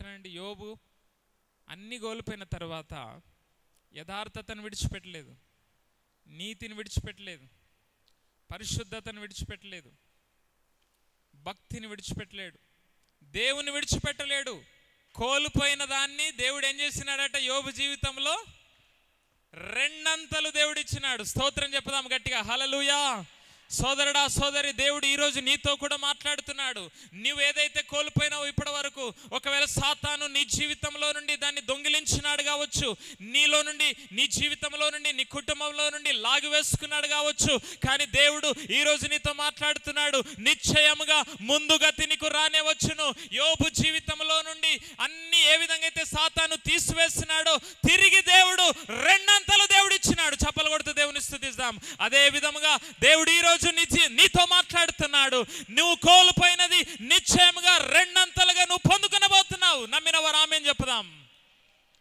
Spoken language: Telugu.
మాటనండి యోబు అన్ని కోల్పోయిన తర్వాత యథార్థతను విడిచిపెట్టలేదు నీతిని విడిచిపెట్టలేదు పరిశుద్ధతను విడిచిపెట్టలేదు భక్తిని విడిచిపెట్టలేడు దేవుని విడిచిపెట్టలేడు. కోల్పోయిన దాన్ని దేవుడు ఏం చేసినాడట? యోబు జీవితంలో రెండంతలు దేవుడిచ్చినాడు. స్తోత్రం చెప్పుదాం గట్టిగా. హలలుయా సోదరుడా సోదరి దేవుడు ఈరోజు నీతో కూడా మాట్లాడుతున్నాడు. నువ్వు ఏదైతే కోల్పోయినావు ఇప్పటి వరకు ఒకవేళ సాతాను నీ జీవితంలో నుండి దాన్ని దొంగిలించినాడు కావచ్చు నీలో నుండి నీ జీవితంలో నుండి నీ కుటుంబంలో నుండి లాగివేసుకున్నాడు కావచ్చు కానీ దేవుడు ఈరోజు నీతో మాట్లాడుతున్నాడు నిశ్చయముగా ముందుగా గతి నీకు రానే వచ్చును. యోబు జీవితంలో నుండి అన్ని ఏ విధంగా అయితే సాతాను తీసివేస్తున్నాడో తిరిగి దేవుడు రెండంతలు దేవుడు ఇచ్చినాడు చప్పలు కొడుతూ దేవుని స్థుతిస్తాం అదే విధముగా దేవుడు ఈ రోజు నీ నీతో మాట్లాడుతున్నాడు. నువ్వు కోల్పోయినది నిశ్చయముగా రెండంత నువ్వు ఆమెను చెప్పుదాం.